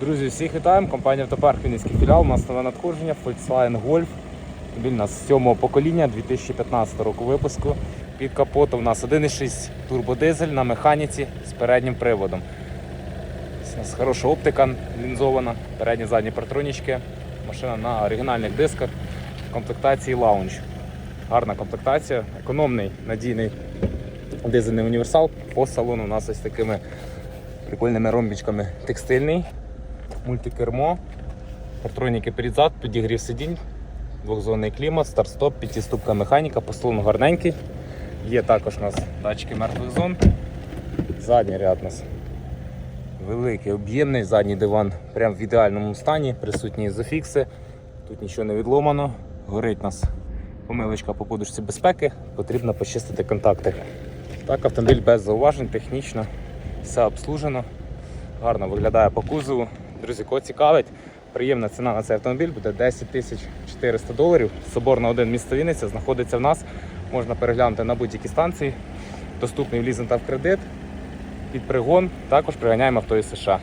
Друзі, всіх вітаємо. Компанія Автопарк Вінницький філіал. У нас нове надходження Volkswagen Golf. У нас сьомого покоління 2015 року випуску. Під капотом у нас 1,6 турбодизель на механіці з переднім приводом. У нас хороша оптика лінзована, передні задні партронічки. Машина на оригінальних дисках комплектації лаунж. Гарна комплектація, економний, надійний дизельний універсал. По салону у нас ось такими прикольними ромбічками текстильний, мультикермо, партроніки передзад, підігрів сидінь, двохзонний клімат, старт-стоп, п'ятиступка механіка, по гарненький. Є також у нас датчики мертвих зон. Задній ряд у нас великий, об'ємний, задній диван прям в ідеальному стані, присутні ізофікси, тут нічого не відломано, горить у нас помилочка по подушці безпеки, потрібно почистити контакти. Так, автомобіль без зауважень, технічно, все обслужено, гарно виглядає по кузову. Друзі, кого цікавить, приємна ціна на цей автомобіль буде 10 тисяч 400 доларів. Соборна 1 місто Вінниця знаходиться в нас. Можна переглянути на будь-які станції. Доступний в лізинг та в кредит. Під пригон також приганяємо авто із США.